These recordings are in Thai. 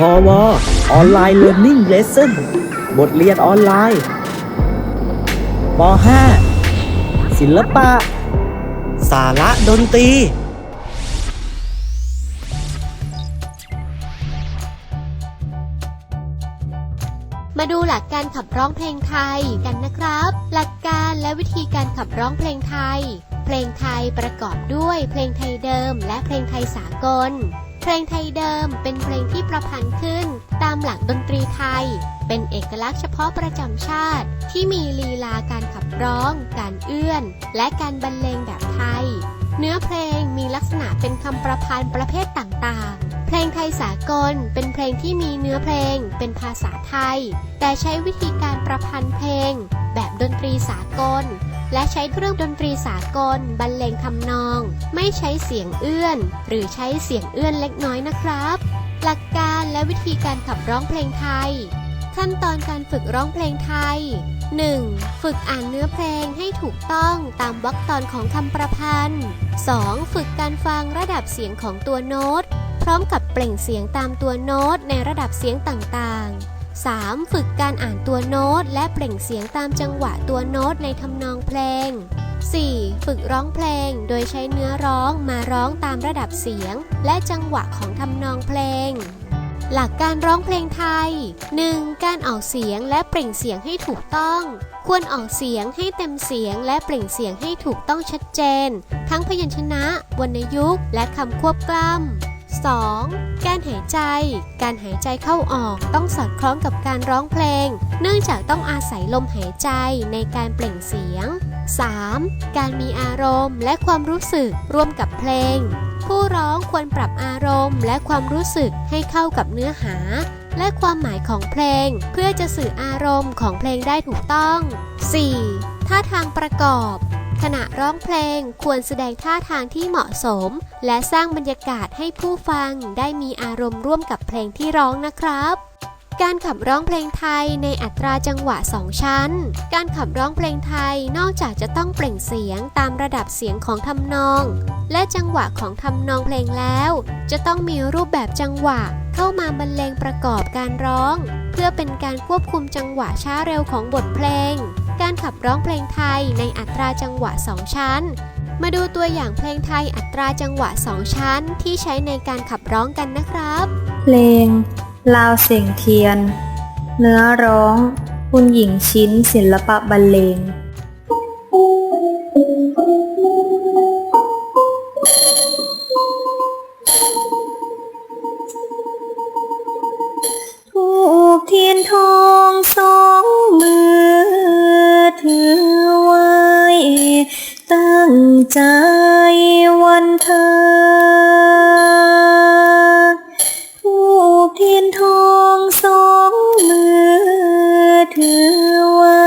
พอวออนไลน์เรียน i ิ g เลส s o n บทเรียนออนไลน์ป .5 ศิลปะ สาระดนตรี มาดูหลักการขับร้องเพลงไทยกันนะครับ หลักการและวิธีการขับร้องเพลงไทย เพลงไทยประกอบด้วยเพลงไทยเดิมและเพลงไทยสากล เพลงไทยเดิมเป็นเพลงที่ประพันธ์ขึ้น ตามหลักดนตรีไทย เป็นเอกลักษณ์เฉพาะประจำชาติ ที่มีลีลาการขับร้อง การเอื้อน และการบรรเลงแบบไทย เนื้อเพลงมีลักษณะเป็นคำประพันธ์ประเภทต่างๆ เพลงไทยสากลเป็นเพลงที่มีเนื้อเพลง เป็นภาษาไทย แต่ใช้วิธีการประพันธ์เพลง แบบดนตรีสากล และใช้เครื่องดนตรีสากล บรรเลงทำนอง ไม่ใช้เสียงเอื้อน หรือใช้เสียงเอื้อนเล็กน้อยนะครับ หลักการและวิธีการขับร้องเพลงไทย ขั้นตอนการฝึกร้องเพลงไทย 1. ฝึกอ่านเนื้อเพลงให้ถูกต้องตามวรรคตอนของคำประพันธ์ 2. ฝึกการฟังระดับเสียงของตัวโน้ต พร้อมกับเปล่งเสียงตามตัวโน้ตในระดับเสียงต่างๆ 3. ฝึกการอ่านตัวโน้ต และเปล่งเสียงตามจังหวะตัวโน้ตในทำนองเพลง 4. ฝึกร้องเพลงโดยใช้เนื้อร้องมาร้องตามระดับเสียง และจังหวะของทำนองเพลง หลักการร้องเพลงไทย 1. การออกเสียงและเปล่งเสียงให้ถูกต้อง ควรออกเสียงให้เต็มเสียงและเปล่งเสียงให้ถูกต้องชัดเจน ทั้งพยัญชนะ วรรณยุกต์ และคำควบกล้ำ 2. การหายใจ การหายใจเข้าออกต้องสอดคล้องกับการร้องเพลง เนื่องจากต้องอาศัยลมหายใจในการเปล่งเสียง 3. การมีอารมณ์และความรู้สึกร่วมกับเพลง ผู้ร้องควรปรับอารมณ์และความรู้สึกให้เข้ากับเนื้อหา และความหมายของเพลง เพื่อจะสื่ออารมณ์ของเพลงได้ถูกต้อง 4. ท่าทางประกอบ ขณะร้องเพลงควรแสดงท่าทางที่เหมาะสม และสร้างบรรยากาศให้ผู้ฟังได้มีอารมณ์ร่วมกับเพลงที่ร้องนะครับการขับร้องเพลงไทยในอัตราจังหวะ 2 ชั้น การขับร้องเพลงไทยนอกจากจะต้องเปล่งเสียงตามระดับเสียงของทำนอง และจังหวะของทำนองเพลงแล้ว จะต้องมีรูปแบบจังหวะเข้ามาบรรเลงประกอบการร้อง เพื่อเป็นการควบคุมจังหวะช้าเร็วของบทเพลง การขับร้องเพลงไทยในอัตราจังหวะ 2 ชั้น มาดูตัวอย่างเพลงไทยอัตราจังหวะ 2 ชั้น ที่ใช้ในการขับร้องกันนะครับ เพลง ลาวเสียงเทียน เนื้อร้อง คุณหญิงชิ้นศิลปะบรรเลง ใจวันเธอทูกเทียนทองสองมือถือไว้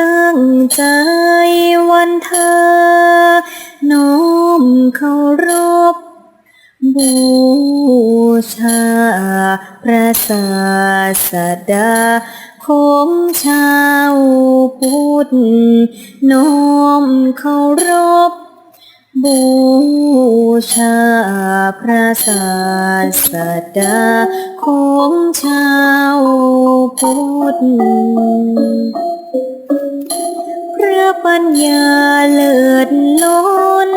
ตั้งใจวันเธอ น้อมเคารพบูชาพระศาสดา ของชาวพุทธน้อมเคารพ บูชาพระศาสดาของชาวพุทธพระปัญญาเลิศล้น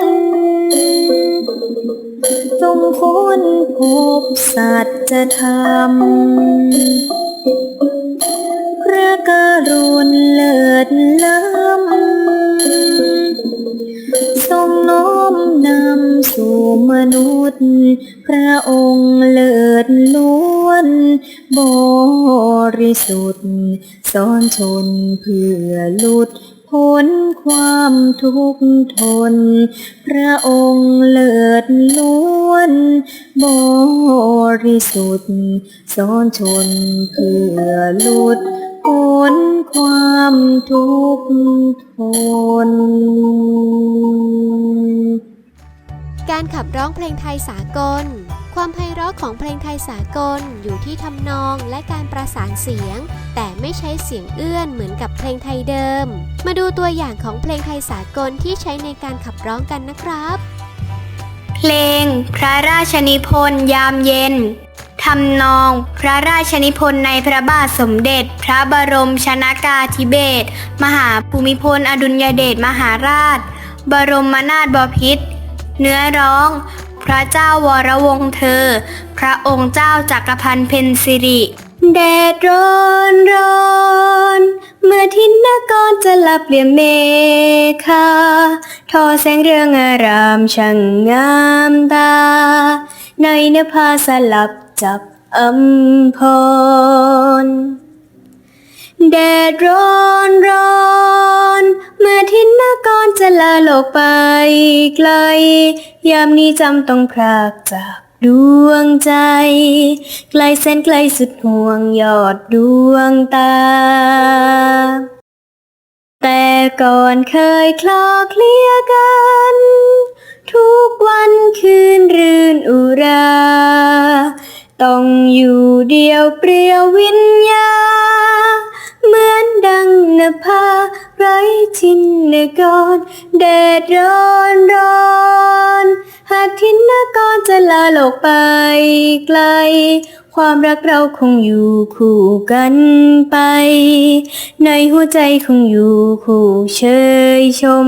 จงค้นพบสัจธรรม พระกรุณเลิศล้ำทรงน้อมนำสู่มนุษย์ พระองค์เลิศล้วน บริสุทธิ์สอนชนเพื่อลุดพ้นความทุกข์ทน พระองค์เลิศล้วน บริสุทธิ์สอนชนเพื่อลุด นความทุกข์ทน การขับร้องเพลงไทยสากล ความไพเราะของเพลงไทยสากลอยู่ที่ทำนองและการประสานเสียง แต่ไม่ใช้เสียงเอื้อนเหมือนกับเพลงไทยเดิม มาดูตัวอย่างของเพลงไทยสากลที่ใช้ในการขับร้องกันนะครับ เพลงพระราชนิพนธ์ยามเย็นถ ทำนอง พระราชนิพนธ์ในพระบาทสมเด็จ พระบรมชนากาธิเบศรมหาภูมิพลอดุลยเดชมหาราช บรมนาถบพิตรเนื้อร้อง พระเจ้าวรวงเธอ พระองค์เจ้าจักรพันธ์เพนสิริแดดร้อนร้อนเมื่อทินนกรจะหลับเหลี่ยมเมฆาทอแสงเรืองอารามช่างงามตา ในนภาสลับ จับอัมพรแดดร้อนร้อนเมื่อทินนกรจะลาโลกไปไกล ยามนี้จำต้องพรากจากดวงใจ ไกลแสนไกลสุดห่วงยอดดวงตา แต่ก่อนเคยคลอเคลียกัน ทุกวันคืนรื่นอุรา ต้องอยู่เดียวเปรียววิญญา เหมือนดังนภาไร้ทินนกรแดดร้อนร้อนหากทินนกรจะลาโลกไปไกล ความรักเราคงอยู่คู่กันไป ในหัวใจคงอยู่คู่เชยชม